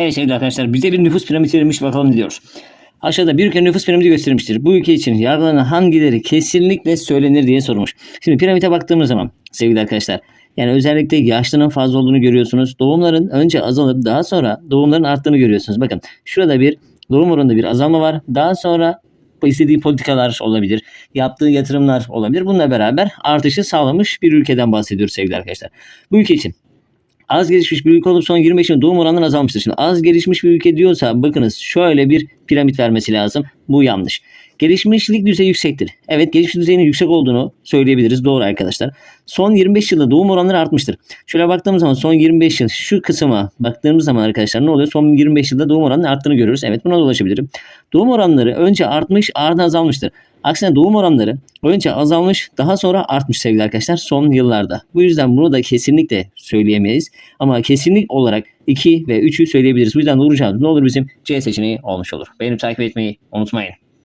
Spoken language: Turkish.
Evet sevgili arkadaşlar bize bir nüfus piramidi verilmiş bakalım diyor. Aşağıda bir ülkenin nüfus piramidi gösterilmiştir. Bu ülke için yargılanan hangileri kesinlikle söylenir diye sormuş. Şimdi piramide baktığımız zaman sevgili arkadaşlar yani özellikle yaşlının fazla olduğunu görüyorsunuz. Doğumların önce azalıp daha sonra doğumların arttığını görüyorsunuz. Bakın şurada bir doğum oranında bir azalma var. Daha sonra istediği politikalar olabilir. Yaptığı yatırımlar olabilir. Bununla beraber artışı sağlamış bir ülkeden bahsediyoruz sevgili arkadaşlar. Bu ülke için az gelişmiş bir ülke olup son 25 yılda doğum oranları azalmıştır. Şimdi az gelişmiş bir ülke diyorsa bakınız şöyle bir piramit vermesi lazım. Bu yanlış. Gelişmişlik düzeyi yüksektir. Evet gelişmiş düzeyinin yüksek olduğunu söyleyebiliriz. Doğru arkadaşlar. Son 25 yılda doğum oranları artmıştır. Şöyle baktığımız zaman son 25 yıl şu kısma baktığımız zaman arkadaşlar ne oluyor? Son 25 yılda doğum oranının arttığını görüyoruz. Evet buna da ulaşabilirim. Doğum oranları önce artmış ardından azalmıştır. Aksine doğum oranları önce azalmış daha sonra artmış sevgili arkadaşlar son yıllarda. Bu yüzden bunu da kesinlikle söyleyemeyiz. Ama kesinlik olarak 2 ve 3'ü söyleyebiliriz. Bu yüzden doğru ne olur bizim C seçeneği olmuş olur. Beğenip takip etmeyi unutmayın.